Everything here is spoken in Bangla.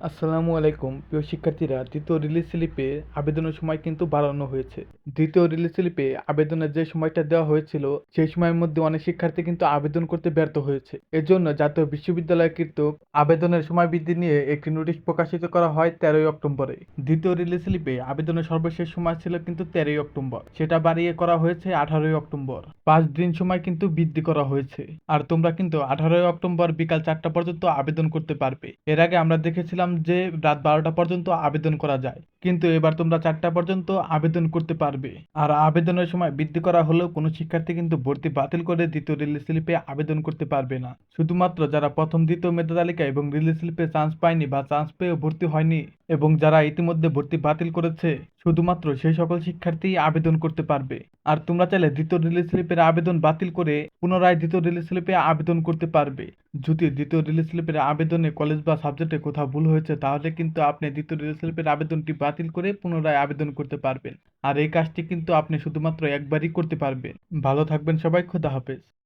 আসসালামু আলাইকুম, প্রিয় শিক্ষার্থীরা, দ্বিতীয় রিলিজ স্লিপে আবেদনের সময় কিন্তু বাড়ানো হয়েছে। দ্বিতীয় রিলিজ স্লিপে আবেদনের যে সময়টা দেওয়া হয়েছিল, সেই সময়ের মধ্যে অনেক শিক্ষার্থী কিন্তু আবেদন করতে ব্যর্থ হয়েছে। এজন্য জাতীয় বিশ্ববিদ্যালয় কর্তৃক আবেদনের সময় বৃদ্ধি নিয়ে একটি নোটিশ প্রকাশিত করা হয় তেরোই অক্টোবরে। দ্বিতীয় রিলিজ স্লিপে আবেদনের সর্বশেষ সময় ছিল কিন্তু তেরোই অক্টোবর। সেটা বাড়িয়ে করা হয়েছে আঠারোই অক্টোবর। পাঁচ দিন সময় কিন্তু বৃদ্ধি করা হয়েছে। আর তোমরা কিন্তু আঠারোই অক্টোবর বিকাল চারটা পর্যন্ত আবেদন করতে পারবে। এর আগে আমরা দেখেছিলাম যে রাত বারোটা পর্যন্ত আবেদন করা যায়। কিন্তু এবার তোমরা চারটা পর্যন্ত আবেদন করতে পারবে। আর আবেদনের সময় বৃদ্ধি করা হলেও কোনো শিক্ষার্থী কিন্তু ভর্তি বাতিল করে দ্বিতীয় রিলিজ স্লিপে আবেদন করতে পারবে না। শুধুমাত্র যারা প্রথম, দ্বিতীয় মেধা তালিকা এবং রিলিজ স্লিপে চান্স পায়নি বা চান্স পেয়েও ভর্তি হয়নি এবং যারা ইতিমধ্যে ভর্তি বাতিল করেছে, শুধুমাত্র সেই সকল শিক্ষার্থী আবেদন করতে পারবে। আর তোমরা চাইলে দ্বিতীয় রিলিজ স্লিপের আবেদন বাতিল করে পুনরায় দ্বিতীয় রিলিজ স্লিপে আবেদন করতে পারবে। যদি দ্বিতীয় রিলিজ স্লিপের আবেদনে কলেজ বা সাবজেক্টে কোথাও ভুল হয়েছে, তাহলে কিন্তু আপনি দ্বিতীয় রিলিজ স্লিপের আবেদনটি বাতিল করে পুনরায় আবেদন করতে পারবেন। আর এই কাজটি কিন্তু আপনি শুধুমাত্র একবারই করতে পারবেন। ভালো থাকবেন সবাই, খোদা হাফেজ।